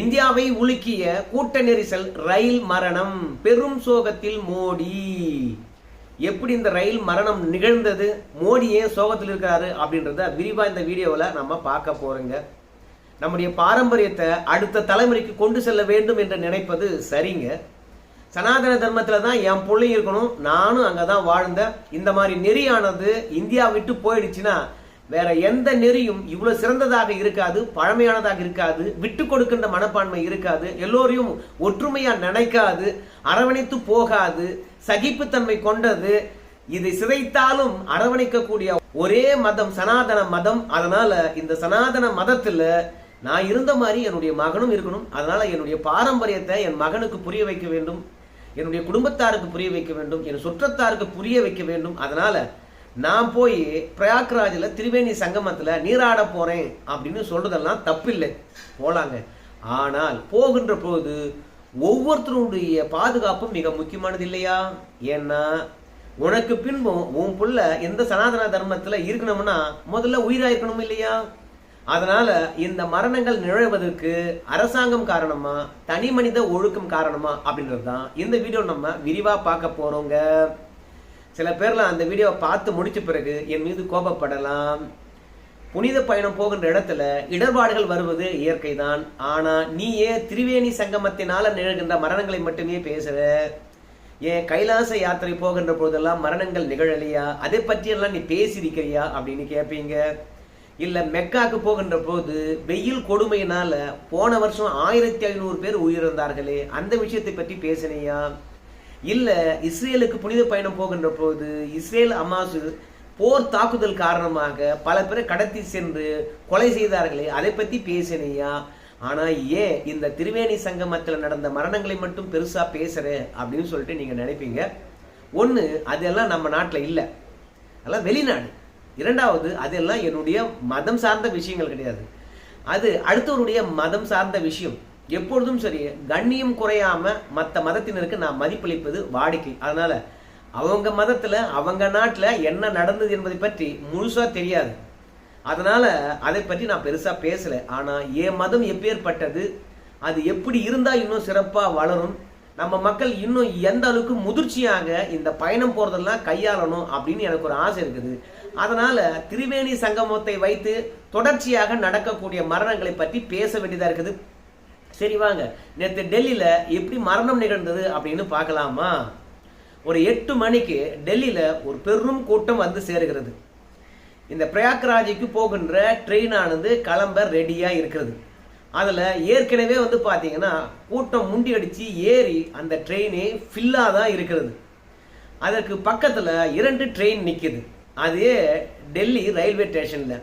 இந்தியாவை உலுக்கிய கூட்ட நெரிசல் ரயில் மரணம். பெரும் சோகத்தில் மோடி. எப்படி இந்த ரயில் மரணம் நிகழ்ந்தது? மோடி ஏன் சோகத்தில் இருக்காரு அப்படின்றத விரிவா இந்த வீடியோவில் நம்ம பார்க்க போறோங்க. நம்முடைய பாரம்பரியத்தை அடுத்த தலைமுறைக்கு கொண்டு செல்ல வேண்டும் என்று நினைப்பது சரிங்க. சனாதன தர்மத்தில் தான் என் பிள்ளை இருக்கணும் நானும் அங்கே தான் வாழ்ந்தேன். இந்த மாதிரி நெறியானது இந்தியா விட்டு போயிடுச்சுன்னா வேற எந்த நெறியும் இவ்வளவு சிறந்ததாக இருக்காது பழமையானதாக இருக்காது விட்டு கொடுக்கின்ற மனப்பான்மை இருக்காது எல்லோரையும் ஒற்றுமையா நினைக்காது அரவணைத்து போகாது சகிப்புத்தன்மை கொண்டது இதை சிதைத்தாலும் அரவணைக்கக்கூடிய ஒரே மதம் சனாதன மதம். அதனால இந்த சனாதன மதத்துல நான் இருந்த மாதிரி என்னுடைய மகனும் இருக்கணும். அதனால என்னுடைய பாரம்பரியத்தை என் மகனுக்கு புரிய வைக்க வேண்டும். என்னுடைய குடும்பத்தாருக்கு புரிய வைக்க வேண்டும். என் சுற்றத்தாருக்கு புரிய வைக்க வேண்டும். அதனால நான் போய் பிரயாக்ராஜில் திரிவேணி சங்கமத்தில் நீராட போகிறேன் அப்படின்னு சொல்கிறதெல்லாம் தப்பில்லை. போகலாங்க ஆனால் போகின்ற போது ஒவ்வொருத்தருடைய பாதுகாப்பும் மிக முக்கியமானது இல்லையா? ஏன்னா உனக்கு பின்பும் உன் புள்ள எந்த சனாதன தர்மத்தில் இருக்கணும்னா முதல்ல உயிராக இருக்கணும் இல்லையா? அதனால இந்த மரணங்கள் நிகழ்வதற்கு அரசாங்கம் காரணமா தனி மனித ஒழுக்கம் காரணமா அப்படின்றது தான் இந்த வீடியோ நம்ம விரிவாக பார்க்க போறோங்க. சில பேர்லாம் அந்த வீடியோவை பார்த்து முடிச்ச பிறகு என் மீது கோபப்படலாம். புனித பயணம் போகின்ற இடத்துல இடர்பாடுகள் வருவது இயற்கை தான் நீ ஏன் திரிவேணி சங்கமத்தினால நிகழ்கின்ற மரணங்களை மட்டுமே பேசுற. ஏன் கைலாச யாத்திரை போகின்ற போதெல்லாம் மரணங்கள் நிகழலையா? அதை பற்றியெல்லாம் நீ பேசியிருக்கிறியா? அப்படின்னு கேட்பீங்க இல்லை மெக்காக்கு போகின்ற போது வெயில் கொடுமையினால போன வருஷம் ஆயிரத்தி ஐநூறு பேர் உயிரிழந்தார்களே அந்த விஷயத்தை பற்றி பேசினியா? இல்லை இஸ்ரேலுக்கு புனித பயணம் போகின்ற போது இஸ்ரேல் அமாசு போர் தாக்குதல் காரணமாக பல பேரை கடத்தி சென்று கொலை செய்தார்களே அதை பற்றி பேசினியா ஆனால் ஏன் இந்த திருவேணி சங்கமத்தில் நடந்த மரணங்களை மட்டும் பெருசாக பேசுகிறேன் அப்படின்னு சொல்லிட்டு நீங்கள் நினைப்பீங்க. ஒன்று அதெல்லாம் நம்ம நாட்டில் இல்லை. அதெல்லாம் வெளிநாடு. இரண்டாவது அதெல்லாம் என்னுடைய மதம் சார்ந்த விஷயங்கள் கிடையாது. அது அடுத்தவருடைய மதம் சார்ந்த விஷயம். எப்பொழுதும் சரி கண்ணியம் குறையாம மற்ற மதத்தினருக்கு நான் மதிப்பளிப்பது வாடிக்கை. அதனால அவங்க மதத்துல அவங்க நாட்டில் என்ன நடந்தது என்பதை பற்றி முழுசா தெரியாது. அதனால அதை பற்றி நான் பெருசா பேசல. ஆனா என் மதம் எப்பேற்பட்டது அது எப்படி இருந்தா இன்னும் சிறப்பா வளரும் நம்ம மக்கள் இன்னும் எந்த அளவுக்கு முதிர்ச்சியாக இந்த பயணம் போறதெல்லாம் கையாளணும் அப்படின்னு எனக்கு ஒரு ஆசை இருக்குது. அதனால திரிவேணி சங்கமத்தை வைத்து தொடர்ச்சியாக நடக்கக்கூடிய மரணங்களை பற்றி பேச வேண்டியதா இருக்குது. சரி வாங்க. நேற்று டெல்லியில் எப்படி மரணம் நிகழ்ந்தது அப்படின்னு பார்க்கலாமா? ஒரு எட்டு மணிக்கு டெல்லியில் ஒரு பெரும் கூட்டம் வந்து சேருகிறது. இந்த பிரயாக்ராஜிக்கு போகின்ற ட்ரெயினானது கிளம்ப ரெடியாக இருக்கிறது. அதில் ஏற்கனவே வந்து பார்த்தீங்கன்னா கூட்டம் முண்டி அடித்து ஏறி அந்த ட்ரெயினே ஃபில்லாக தான் இருக்கிறது. அதற்கு பக்கத்தில் இரண்டு ட்ரெயின் நிற்கிது அதே டெல்லி ரயில்வே ஸ்டேஷனில்.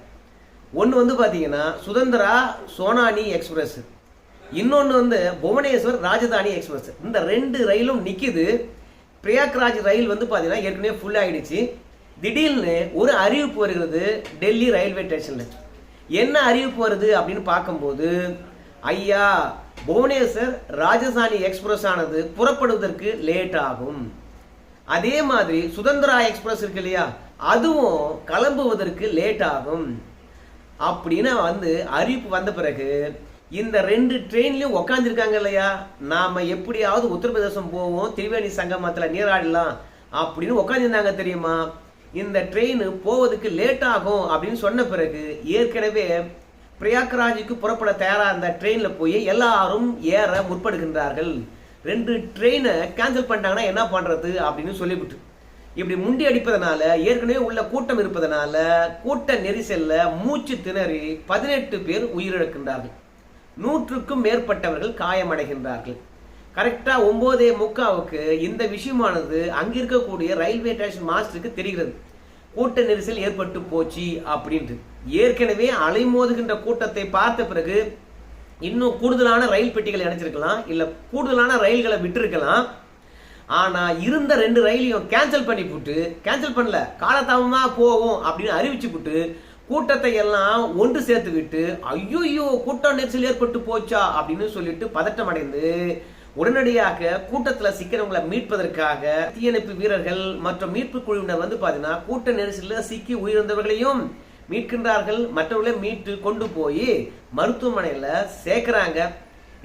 ஒன்று வந்து பார்த்தீங்கன்னா சுதந்திரா சோனானி எக்ஸ்பிரஸ். இன்னொன்று வந்து புவனேஸ்வர் ராஜதானி எக்ஸ்பிரஸ். இந்த ரெண்டு ரயிலும் நிற்கிது பிரயாக்ராஜ் ரயில் வந்து பார்த்தீங்கன்னா ஏற்கனவே ஃபுல் ஆகிடுச்சு திடீர்னு ஒரு அறிவிப்பு வருகிறது டெல்லி ரயில்வே ஸ்டேஷனில். என்ன அறிவிப்பு வருது அப்படின்னு பார்க்கும்போது ஐயா புவனேஸ்வர் ராஜதானி எக்ஸ்பிரஸ் ஆனது புறப்படுவதற்கு லேட் ஆகும். அதே மாதிரி சுதந்திரா எக்ஸ்பிரஸ் இருக்கு இல்லையா? அதுவும் கிளம்புவதற்கு லேட் ஆகும். அப்படின்னு வந்து அறிவிப்பு வந்த பிறகு இந்த ரெண்டு ட்ரெயின்லயும் உக்காந்துருக்காங்க இல்லையா நாம எப்படியாவது உத்தரப்பிரதேசம் போவோம் திரிவேணி சங்கமத்தில் நீராடலாம் அப்படின்னு உட்காந்துருந்தாங்க தெரியுமா? இந்த ட்ரெயின் போவதுக்கு லேட் ஆகும் அப்படின்னு சொன்ன பிறகு ஏற்கனவே பிரயாக்ராஜுக்கு புறப்பட தயாராக இருந்த ட்ரெயினில் போய் எல்லாரும் ஏற முற்படுகின்றார்கள். ரெண்டு ட்ரெயினை கேன்சல் பண்ணிட்டாங்கன்னா என்ன பண்ணுறது அப்படின்னு சொல்லிவிட்டு. இப்படி முண்டி அடிப்பதனால ஏற்கனவே உள்ள கூட்டம் இருப்பதனால கூட்ட நெரிசல்ல மூச்சு திணறி பதினெட்டு பேர் உயிரிழக்கின்றார்கள். நூற்றுக்கும் மேற்பட்டவர்கள் காயமடைகின்றார்கள். கரெக்டாக ஒம்போதே முக்காவுக்கு இந்த விஷயமானது அங்கே இருக்கக்கூடிய ரயில்வே ஸ்டேஷன் மாஸ்டருக்கு தெரிகிறது. கூட்ட நெரிசல் ஏற்பட்டு போச்சு அப்படின்ட்டு. ஏற்கனவே அலைமோதுகின்ற கூட்டத்தை பார்த்த பிறகு இன்னும் கூடுதலான ரயில் பெட்டிகளை இணைச்சிருக்கலாம் இல்லை கூடுதலான ரயில்களை விட்டுருக்கலாம். ஆனால் இருந்த ரெண்டு ரயிலையும் கேன்சல் பண்ணி போட்டு கேன்சல் பண்ணல. காலதாமமாக போகும் அப்படின்னு அறிவிச்சு போட்டு கூட்டத்தை எல்லாம் ஒன்று சேர்த்து விட்டு ஐயோ கூட்டம் நெரிசல் ஏற்பட்டு போச்சா? அப்படின்னு சொல்லிட்டு பதட்டம் அடைந்து உடனடியாக கூட்டத்தில் சிக்கிறவங்களை மீட்பதற்காக தீயணைப்பு வீரர்கள் மற்றும் மீட்பு குழுவினர் வந்து பார்த்தீங்கன்னா கூட்ட நெரிசலில் சிக்கி உயிரிழந்தவர்களையும் மீட்கின்றார்கள். மற்றவர்களை மீட்டு கொண்டு போய் மருத்துவமனையில் சேர்க்குறாங்க.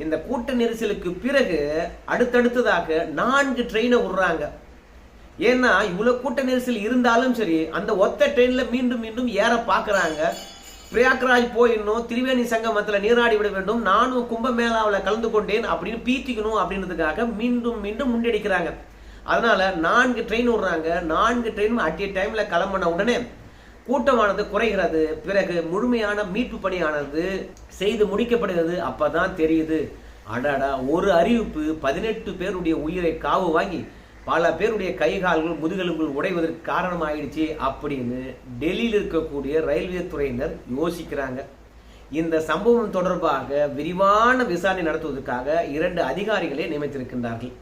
இந்த கூட்ட நெரிசலுக்கு பிறகு அடுத்தடுத்ததாக நான்கு ட்ரெயினை விடுறாங்க ஏன்னா இவ்வளவு கூட்ட நெரிசல் இருந்தாலும் சரி அந்த ஒத்த ட்ரெயின்ல மீண்டும் மீண்டும் ஏற பாக்குறாங்க. பிரயாக்ராஜ் போயிடணும் திரிவேணி சங்கமத்தில் நீராடி விட வேண்டும் நானும் கும்பமேளாவில் கலந்து கொண்டேன் அப்படின்னு பீத்திக்கணும் அப்படின்றதுக்காக மீண்டும் மீண்டும் முன்னெடுக்கிறாங்க. அதனால நான்கு ட்ரெயின் விடுறாங்க நான்கு ட்ரெயின் அட் டைம்ல கிளம்பின உடனே கூட்டமானது குறைகிறது. பிறகு முழுமையான மீட்பு பணியானது செய்து முடிக்கப்படுகிறது. அப்பதான் தெரியுது. அடாடா ஒரு அறிவிப்பு பதினெட்டு பேருடைய உயிரை காவு வாங்கி பல பேருடைய கை கால்கள் முதுகெலும்புகள் உடைவதற்கு காரணமாயிடுச்சு அப்படின்னு டெல்லியில் இருக்கக்கூடிய ரயில்வே துறையினர் யோசிக்கிறாங்க. இந்த சம்பவம் தொடர்பாக விரிவான விசாரணை நடத்துவதற்காக இரண்டு அதிகாரிகளை நியமித்திருக்கின்றார்கள்.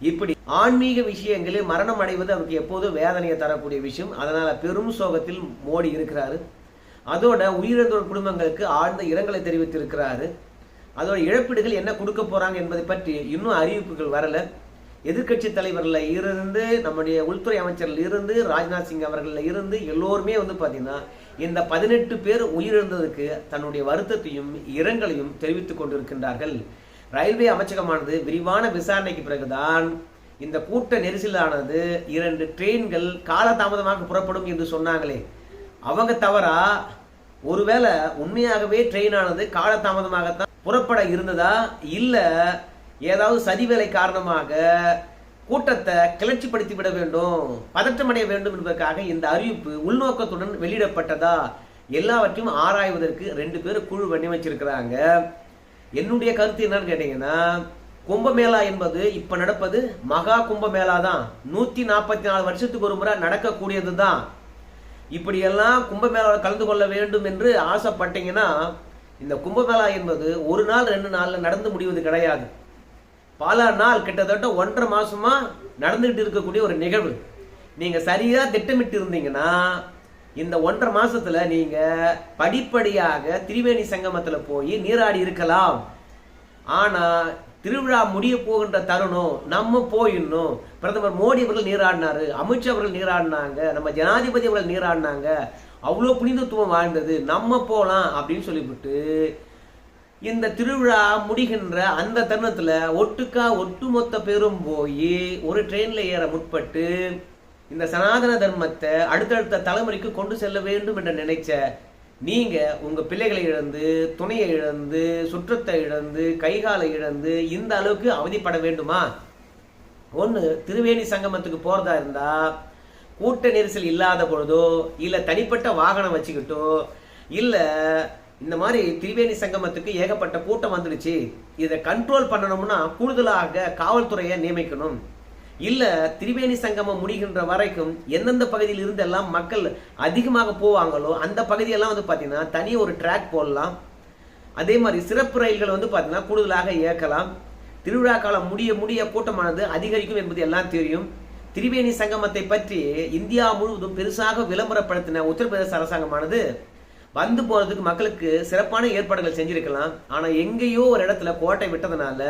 இப்படி ஆன்மீக விஷயங்களில் மரணம் அடைவது அவருக்கு எப்போதும் வேதனையை தரக்கூடிய விஷயம். அதனால பெரும் சோகத்தில் மோடி இருக்கிறாரு. அதோட உயிரிழந்தோர் குடும்பங்களுக்கு ஆழ்ந்த இரங்கலை தெரிவித்திருக்கிறாரு. அதோட இழப்பீடுகள் என்ன கொடுக்க போறாங்க என்பதை பற்றி இன்னும் அறிவிப்புகள் வரல. எதிர்க்கட்சி தலைவர்ல இருந்து நம்முடைய உள்துறை அமைச்சரில் இருந்து ராஜ்நாத் சிங் அவர்களில் இருந்து எல்லோருமே வந்து பார்த்தீங்கன்னா இந்த பதினெட்டு பேர் உயிரிழந்ததுக்கு தன்னுடைய வருத்தத்தையும் இரங்கலையும் தெரிவித்துக் கொண்டிருக்கின்றார்கள். ரயில்வே அமைச்சகமானது விரிவான விசாரணைக்கு பிறகுதான் இந்த கூட்ட நெரிசலானது இரண்டு ட்ரெயின்கள் காலதாமதமாக புறப்படும் என்று சொன்னாங்களே. அவங்க தவறா? ஒருவேளை உண்மையாகவே ட்ரெயினானது காலதாமதமாகத்தான் புறப்பட இருந்ததா? இல்லை ஏதாவது சதி வேலை காரணமாக கூட்டத்தை கிளர்ச்சிப்படுத்தி விட வேண்டும் பதற்றமடைய வேண்டும் என்பதற்காக இந்த அறிவிப்பு உள்நோக்கத்துடன் வெளியிடப்பட்டதா எல்லாவற்றையும் ஆராய்வதற்கு ரெண்டு பேர் குழு வடிவமைச்சிருக்கிறாங்க. என்னுடைய கருத்து என்னன்னு கேட்டீங்கன்னா கும்பமேளா என்பது இப்போ நடப்பது மகா கும்பமேளா தான் நூற்றி நாற்பத்தி நாலு வருஷத்துக்கு ஒரு முறை நடக்கக்கூடியது தான் இப்படியெல்லாம் கும்பமேளாவில் கலந்து கொள்ள வேண்டும் என்று ஆசைப்பட்டீங்கன்னா இந்த கும்பமேளா என்பது ஒரு நாள் ரெண்டு நாளில் நடந்து முடிவது கிடையாது. பல நாள் கிட்டத்தட்ட ஒன்றரை மாசமா நடந்துகிட்டு இருக்கக்கூடிய ஒரு நிகழ்வு. நீங்க சரியா திட்டமிட்டு இருந்தீங்கன்னா இந்த ஒன்றரை மாசத்துல நீங்க படிப்படியாக திரிவேணி சங்கமத்துல போய் நீராடி இருக்கலாம். ஆனா திருவிழா முடிய போகின்ற தருணம் நம்ம போயிடணும் பிரதமர் மோடி அவர்கள் நீராடினாரு அமித்ஷா அவர்கள் நீராடினாங்க நம்ம ஜனாதிபதி அவர்கள் நீராடினாங்க. அவ்வளோ புனிதத்துவம் வாழ்ந்தது நம்ம போகலாம் அப்படின்னு சொல்லிவிட்டு இந்த திருவிழா முடிகின்ற அந்த தருணத்துல ஒட்டுக்கா ஒட்டுமொத்த பேரும் போய் ஒரு ட்ரெயின்ல ஏற முற்பட்டு இந்த சனாதன தர்மத்தை அடுத்தடுத்த தலைமுறைக்கு கொண்டு செல்ல வேண்டும் என்று நினைச்ச நீங்க உங்க பிள்ளைகளை இழந்து துணையை இழந்து சுற்றத்தை இழந்து கைகாலை இழந்து இந்த அளவுக்கு அவதிப்பட வேண்டுமா? ஒண்ணு திருவேணி சங்கமத்துக்கு போறதா இருந்தா கூட்ட நெரிசல் இல்லாத பொழுதோ இல்ல தனிப்பட்ட வாகனம் வச்சுக்கிட்டோ இல்லை இந்த மாதிரி திரிவேணி சங்கமத்துக்கு ஏகப்பட்ட கூட்டம் வந்துடுச்சு. இதை கண்ட்ரோல் பண்ணணும்னா கூடுதலாக காவல்துறையை நியமிக்கணும். இல்லை திரிவேணி சங்கமம் முடிகின்ற வரைக்கும் எந்தெந்த பகுதியில் இருந்தெல்லாம் மக்கள் அதிகமாக போவாங்களோ அந்த பகுதியெல்லாம் வந்து பார்த்தீங்கன்னா தனி ஒரு ட்ராக் போடலாம். அதே மாதிரி சிறப்பு ரயில்கள் வந்து பார்த்தீங்கன்னா கூடுதலாக இயக்கலாம். திருவிழா காலம் முடிய முடிய கூட்டமானது அதிகரிக்கும் என்பது எல்லாம் தெரியும். திரிவேணி சங்கமத்தை பற்றி இந்தியா முழுவதும் பெருசாக விளம்பரப்படுத்தின உத்தரப்பிரதேச அரசாங்கமானது வந்து போறதுக்கு மக்களுக்கு சிறப்பான ஏற்பாடுகள் செஞ்சிருக்கலாம். ஆனா எங்கேயோ ஒரு இடத்துல கோட்டை விட்டதுனால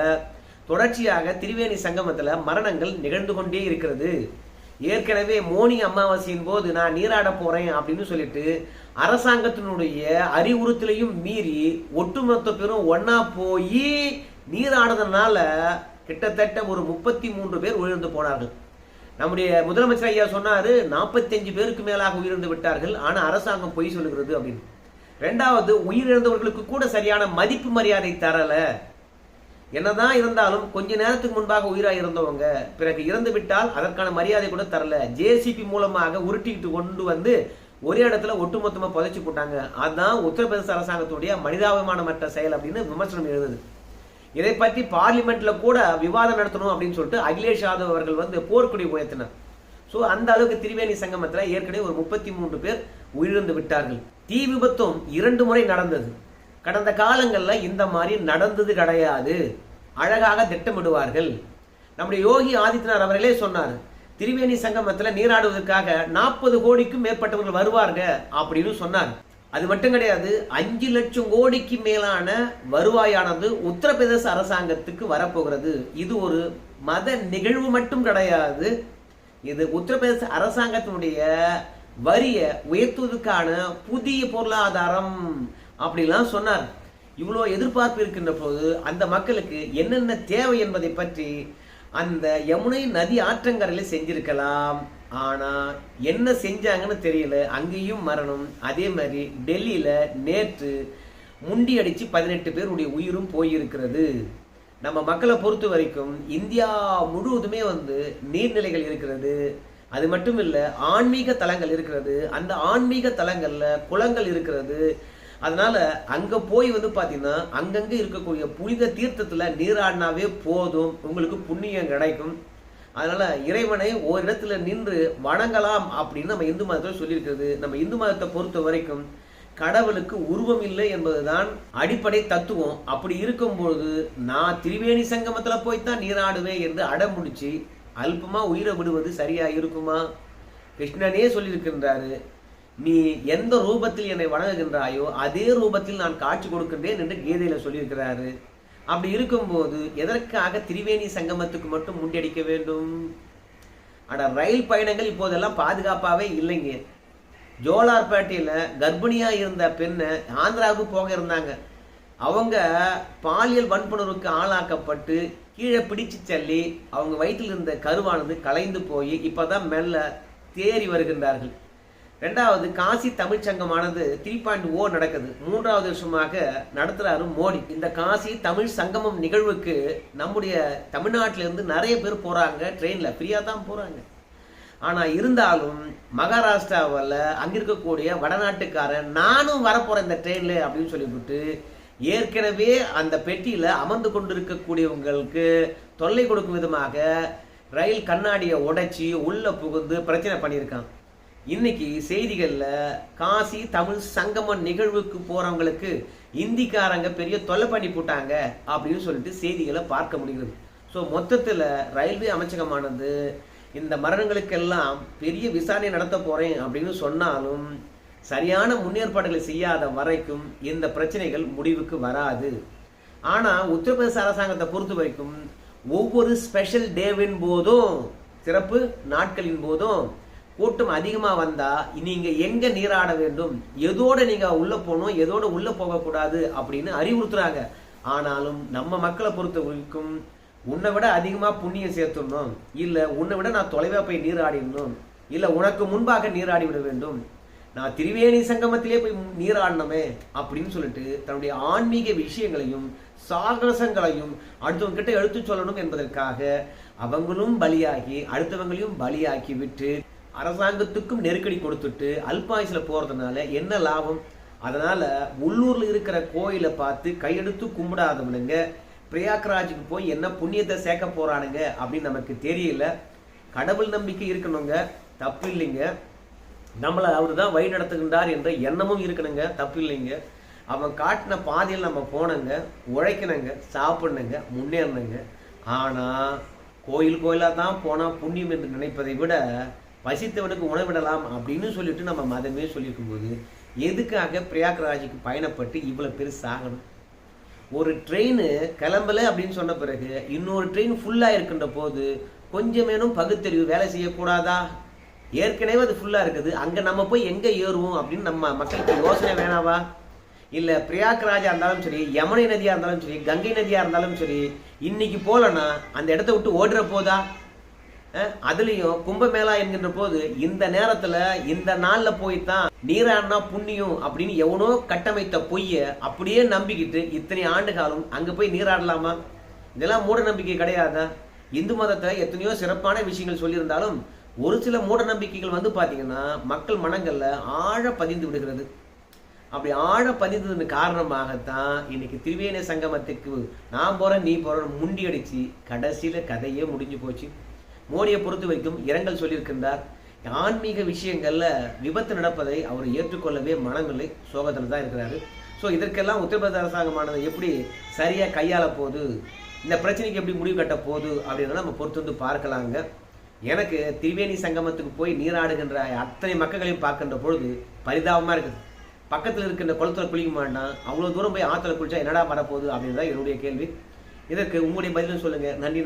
தொடர்ச்சியாக திரிவேணி சங்கமத்துல மரணங்கள் நிகழ்ந்து கொண்டே இருக்கிறது. ஏற்கனவே மோனி அமாவாசையின் போது நான் நீராட போறேன் அப்படின்னு சொல்லிட்டு அரசாங்கத்தினுடைய அறிவுறுத்தலையும் மீறி ஒட்டுமொத்த பேரும் ஒன்னா போய் நீராடுறதுனால கிட்டத்தட்ட ஒரு முப்பத்தி மூன்று பேர் உயிர்ந்து போனார்கள். நம்முடைய முதலமைச்சர் ஐயா சொன்னாரு நாற்பத்தஞ்சு பேருக்கு மேலாக உயிரிழந்து விட்டார்கள் ஆனா அரசாங்கம் பொய் சொல்லுகிறது அப்படின்னு. ரெண்டாவது உயிரிழந்தவர்களுக்கு கூட சரியான மதிப்பு மரியாதை தரல. என்னதான் இருந்தாலும் கொஞ்ச நேரத்துக்கு முன்பாக உயிராக இருந்தவங்க பிறகு இறந்து விட்டால் அதற்கான மரியாதை கூட தரல. ஜேசிபி மூலமாக உருட்டிக்கிட்டு கொண்டு வந்து ஒரே இடத்துல ஒட்டுமொத்தமா புதைச்சு போட்டாங்க. அதுதான் உத்தரப்பிரதேச அரசாங்கத்துடைய மனிதாபிமானமற்ற செயல் அப்படின்னு விமர்சனம் எழுதுது. இதை பற்றி பார்லிமெண்ட்ல கூட விவாதம் நடத்தணும் அப்படின்னு சொல்லிட்டு அகிலேஷ் யாதவ் அவர்கள் வந்து போர்க்குடி உயர்த்தினார். ஸோ அந்த அளவுக்கு திரிவேணி சங்கமத்தில் ஏற்கனவே ஒரு முப்பத்தி மூன்று பேர் உயிரிழந்து விட்டார்கள். தீ விபத்தும் இரண்டு முறை நடந்தது. கடந்த காலங்களில் இந்த மாதிரி நடந்தது கிடையாது. அழகாக திட்டமிடுவார்கள். நம்முடைய யோகி ஆதித்யநாத் அவர்களே சொன்னார் திரிவேணி சங்கமத்தில் நீராடுவதற்காக நாற்பது கோடிக்கும் மேற்பட்டவர்கள் வருவார்கள் அப்படின்னு சொன்னார். அது மட்டும் கிடையாது அஞ்சு லட்சம் கோடிக்கு மேலான வருவாயானது உத்தரப்பிரதேச அரசாங்கத்துக்கு வரப்போகிறது. இது ஒரு மத நிகழ்வு மட்டும் கிடையாது. இது உத்தரப்பிரதேச அரசாங்கத்தினுடைய வரியை உயர்த்துவதற்கான புதிய பொருளாதாரம் அப்படிலாம் சொன்னார். இவ்வளோ எதிர்பார்ப்பு இருக்கின்ற போது அந்த மக்களுக்கு என்னென்ன தேவை என்பதை பற்றி அந்த யமுனை நதி ஆற்றங்கரையில் செஞ்சிருக்கலாம். ஆனால் என்ன செஞ்சாங்கன்னு தெரியல. அங்கேயும் மரணம். அதே மாதிரி டெல்லியில் நேற்று முண்டி அடித்து பதினெட்டு பேருடைய உயிரும் போயிருக்கிறது. நம்ம மக்களை பொறுத்த வரைக்கும் இந்தியா முழுவதுமே வந்து நீர்நிலைகள் இருக்கிறது. அது மட்டும் இல்லை ஆன்மீக தலங்கள் இருக்கிறது. அந்த ஆன்மீக தலங்களில் குளங்கள் இருக்கிறது. அதனால அங்க போய் வந்து பாத்தீங்கன்னா அங்கங்க இருக்கக்கூடிய புனித தீர்த்தத்துல நீராடினாவே போதும். உங்களுக்கு புண்ணியம் கிடைக்கும். அதனால இறைவனை ஓரிடத்துல நின்று வணங்கலாம் அப்படின்னு நம்ம இந்து மதத்தில் சொல்லியிருக்கிறது. நம்ம இந்து மதத்தை பொறுத்த வரைக்கும் கடவுளுக்கு உருவம் இல்லை என்பதுதான் அடிப்படை தத்துவம். அப்படி இருக்கும்பொழுது நான் திரிவேணி சங்கமத்துல போய்த்தான் நீராடுவேன் என்று அடமுடிச்சு அல்பமா உயிரை விடுவது சரியா இருக்குமா? கிருஷ்ணனே சொல்லியிருக்கின்றாரு நீ எந்த ரூபத்தில் என்னை வணங்குகின்றாயோ அதே ரூபத்தில் நான் காட்சி கொடுக்கின்றேன் என்று கீதையில சொல்லியிருக்கிறாரு. அப்படி இருக்கும்போது எதற்காக திரிவேணி சங்கமத்துக்கு மட்டும் முண்டியடிக்க வேண்டும்? ஆனா ரயில் பயணங்கள் இப்போதெல்லாம் பாதுகாப்பாவே இல்லைங்க. ஜோலார்பேட்டையில கர்ப்பிணியா இருந்த பெண்ணை ஆந்திராவுக்கு போக இருந்தாங்க. அவங்க பாலியல் வன்புணர்வுக்கு ஆளாக்கப்பட்டு கீழே பிடிச்சு தள்ளி அவங்க வயிற்றில் இருந்த கருவானது கலைந்து போய் இப்பதான் மெல்ல தேறி வருகின்றார்கள். ரெண்டாவது காசி தமிழ் சங்கமானது த்ரீ பாயிண்ட் ஓ நடக்குது. மூன்றாவது வருஷமாக நடத்துறாரு மோடி. இந்த காசி தமிழ் சங்கமம் நிகழ்வுக்கு நம்முடைய தமிழ்நாட்டிலிருந்து நிறைய பேர் போறாங்க. ட்ரெயின்ல ஃப்ரீயா தான் போறாங்க. ஆனா இருந்தாலும் மகாராஷ்டிராவில் அங்கே இருக்கக்கூடிய வடநாட்டுக்காரன் நானும் வரப்போறேன் இந்த ட்ரெயின்ல அப்படின்னு சொல்லிவிட்டு ஏற்கனவே அந்த பெட்டியில அமர்ந்து கொண்டிருக்கக்கூடியவங்களுக்கு தொல்லை கொடுக்கும் விதமாக ரயில் கண்ணாடியை உடைச்சி உள்ள புகுந்து பிரச்சனை பண்ணியிருக்கான். இன்னைக்கு செய்திகளில் காசி தமிழ் சங்கம நிகழ்வுக்கு போறவங்களுக்கு இந்திக்காரங்க பெரிய தொல்லை பண்ணி போட்டாங்க அப்படின்னு சொல்லிட்டு செய்திகளை பார்க்க முடிகிறது. ஸோ மொத்தத்தில் ரயில்வே அமைச்சகமானது இந்த மரணங்களுக்கெல்லாம் பெரிய விசாரணை நடத்த போறேன் அப்படின்னு சொன்னாலும் சரியான முன்னேற்பாடுகளை செய்யாத வரைக்கும் இந்த பிரச்சனைகள் முடிவுக்கு வராது. ஆனால் உத்தரப்பிரதேச அரசாங்கத்தை பொறுத்த வரைக்கும் ஒவ்வொரு ஸ்பெஷல் டேவின் போதும் சிறப்பு நாட்களின் போதும் கூட்டம் அதிகமாக வந்தால் நீங்கள் எங்கே நீராட வேண்டும்? எதோடு நீங்கள் உள்ளே போகணும்? எதோடு உள்ளே போகக்கூடாது? அப்படின்னு அறிவுறுத்துறாங்க. ஆனாலும் நம்ம மக்களை பொறுத்த வரைக்கும் உன்னை விட அதிகமாக புண்ணியம் சேர்த்துடணும். இல்லை உன்னை விட நான் தொலைவாக போய் நீராடிடணும். இல்லை உனக்கு முன்பாக நீராடி விட வேண்டும். நான் திரிவேணி சங்கமத்திலே போய் நீராடணுமே அப்படின்னு சொல்லிட்டு தன்னுடைய ஆன்மீக விஷயங்களையும் சாகசங்களையும் அடுத்தவங்க கிட்ட எடுத்து சொல்லணும் என்பதற்காக அவங்களும் பலியாகி அடுத்தவங்களையும் பலியாக்கி விட்டு அரசாங்கத்துக்கும் நெருக்கடி கொடுத்துட்டு அல்பாயுசில் போகிறதுனால என்ன லாபம்? அதனால் உள்ளூரில் இருக்கிற கோயிலை பார்த்து கையெடுத்து கும்பிடாதவனுங்க பிரயாக்ராஜுக்கு போய் என்ன புண்ணியத்தை சேர்க்க போகிறானுங்க அப்படின்னு நமக்கு தெரியல. கடவுள் நம்பிக்கை இருக்கணுங்க தப்பு இல்லைங்க. நம்மளை அவர் தான் வழி நடத்துகின்றார் என்ற எண்ணமும் இருக்கணுங்க தப்பு இல்லைங்க. அவன் காட்டின பாதையில் நம்ம போனங்க உழைக்கணுங்க சாப்பிடணுங்க முன்னேறணுங்க. ஆனால் கோயில் கோயிலாக தான் போனால் புண்ணியம் என்று நினைப்பதை விட பசித்தவனுக்கு உணவிடலாம் அப்படின்னு சொல்லிட்டு நம்ம மதமே சொல்லியிருக்கும் போது எதுக்காக பிரயாக்ராஜுக்கு பயணப்பட்டு இவ்வளோ பேர் சாகணும்? ஒரு ட்ரெயின் கிளம்பல அப்படின்னு சொன்ன பிறகு இன்னொரு ட்ரெயின் ஃபுல்லாக இருக்கின்ற போது கொஞ்சமேனும் பகுத்தறிவு வேலை செய்யக்கூடாதா? ஏற்கனவே அது ஃபுல்லாக இருக்குது. அங்கே நம்ம போய் எங்கே ஏறுவோம் அப்படின்னு நம்ம மக்களுக்கு யோசனை வேணாவா? இல்லை பிரயாக்ராஜா இருந்தாலும் சரி யமுனை நதியாக இருந்தாலும் சரி கங்கை நதியாக இருந்தாலும் சரி இன்னைக்கு போகலன்னா அந்த இடத்த விட்டு ஓடுற போதா? அதுலேயும் கும்பமேளா என்கின்ற போது இந்த நேரத்தில் இந்த நாளில் போய் தான் நீராடினா புண்ணியம் அப்படின்னு எவனோ கட்டமைத்த பொய்ய அப்படியே நம்பிக்கிட்டு இத்தனை ஆண்டு காலம் அங்கே போய் நீராடலாமா? இதெல்லாம் மூட நம்பிக்கை கிடையாதா? இந்து மதத்தில் எத்தனையோ சிறப்பான விஷயங்கள் சொல்லியிருந்தாலும் ஒரு சில மூட நம்பிக்கைகள் வந்து பார்த்தீங்கன்னா மக்கள் மனங்களில் ஆழ பதிந்து விடுகிறது. அப்படி ஆழ பதிந்ததன் காரணமாகத்தான் இன்னைக்கு திரிவேணி சங்கமத்துக்கு நான் போகிறேன் நீ போற முண்டி அடித்து கடைசியில் கதையே முடிஞ்சு போச்சு. மோடியை பொறுத்து வரைக்கும் இரங்கல் சொல்லியிருக்கின்றார். ஆன்மீக விஷயங்கள்ல விபத்து நடப்பதை அவர் ஏற்றுக்கொள்ளவே மனமில்லை சோகத்தில் தான் இருக்கிறாரு. ஸோ இதற்கெல்லாம் உத்தரப்பிரதேச அரசாங்கமானது எப்படி சரியா கையாள போகுது? இந்த பிரச்சனைக்கு எப்படி முடிவு கட்ட போகுது? அப்படின்னு நம்ம பொறுத்து வந்து பார்க்கலாங்க. எனக்கு திரிவேணி சங்கமத்துக்கு போய் நீராடுகின்ற அத்தனை மக்களையும் பார்க்கின்ற பொழுது பரிதாபமா இருக்குது. பக்கத்தில் இருக்கின்ற குளத்துல குளிக்க மாட்டான். அவ்வளவு தூரம் போய் ஆத்துல குளிச்சா என்னடா வரப்போகுது அப்படின்றதான் என்னுடைய கேள்வி. இதற்கு உங்களுடைய பதிலும் சொல்லுங்க. நன்றி